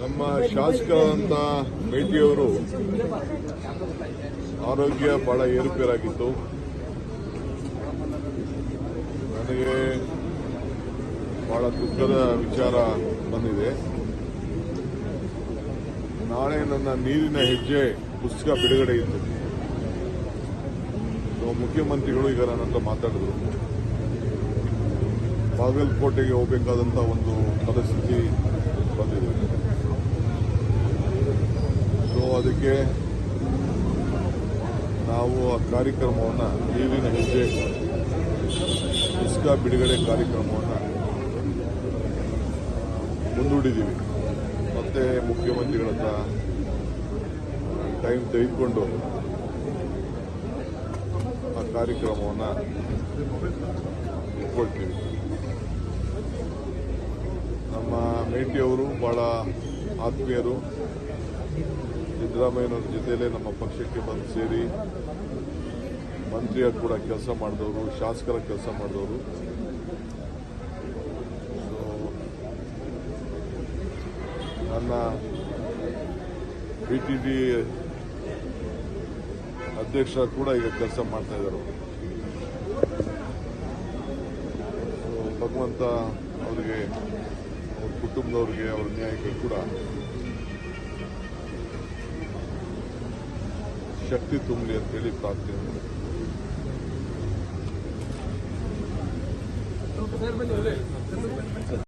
ನಮ್ಮ ಶಾಸಕರಾದಂಥ ಮೇಟಿಯವರು ಆರೋಗ್ಯ ಬಹಳ ಏರುಪೇರಾಗಿತ್ತು. ನನಗೆ ಬಹಳ ದುಃಖದ ವಿಚಾರ ಬಂದಿದೆ. ನಾಳೆ ನನ್ನ ನೀರಿನ ಹೆಜ್ಜೆ ಪುಸ್ತಕ ಬಿಡುಗಡೆ ಇತ್ತು. ಮುಖ್ಯಮಂತ್ರಿಗಳು ಈಗ ನನ್ನ ಹತ್ರ ಮಾತಾಡಿದ್ರು. ಬಾಗಲಕೋಟೆಗೆ ಹೋಗಬೇಕಾದಂಥ ಒಂದು ಪರಿಸ್ಥಿತಿ ಬಂದಿದೆ. ಸೊ ಅದಕ್ಕೆ ನಾವು ಆ ಕಾರ್ಯಕ್ರಮವನ್ನು ನೀರಿನ ಹೆಜ್ಜೆ, ಇಸ್ಕಾ ಬಿಡುಗಡೆ ಕಾರ್ಯಕ್ರಮವನ್ನು ಮುಂದೂಡಿದ್ದೀವಿ. ಮತ್ತೆ ಮುಖ್ಯಮಂತ್ರಿಗಳನ್ನ ಟೈಮ್ ತೆಗೆದುಕೊಂಡು ಕಾರ್ಯಕ್ರಮವನ್ನು ಇಟ್ಕೊಳ್ತೀವಿ. ನಮ್ಮ ಮೇಟಿಯವರು ಬಹಳ ಆತ್ಮೀಯರು. ಸಿದ್ದರಾಮಯ್ಯನವ್ರ ಜೊತೆಯಲ್ಲೇ ನಮ್ಮ ಪಕ್ಷಕ್ಕೆ ಬಂದು ಸೇರಿ ಮಂತ್ರಿಯಾಗಿ ಕೂಡ ಕೆಲಸ ಮಾಡಿದವರು, ಶಾಸಕರ ಕೆಲಸ ಮಾಡಿದವರು. ಸೊ ನನ್ನ ಬಿ ಟಿ ಡಿ ಅಧ್ಯಕ್ಷ ಕೂಡ ಈಗ ಕೆಲಸ ಮಾಡ್ತಾ ಇದ್ದಾರೆ. ಭಗವಂತ ಅವರಿಗೆ, ಅವ್ರ ಕುಟುಂಬದವ್ರಿಗೆ ಅವ್ರ ನ್ಯಾಯಕ್ಕೆ ಕೂಡ ಶಕ್ತಿ ತುಂಬಲಿ ಅಂತೇಳಿ ಪ್ರಾರ್ಥನೆ ಮಾಡ್ತೀನಿ.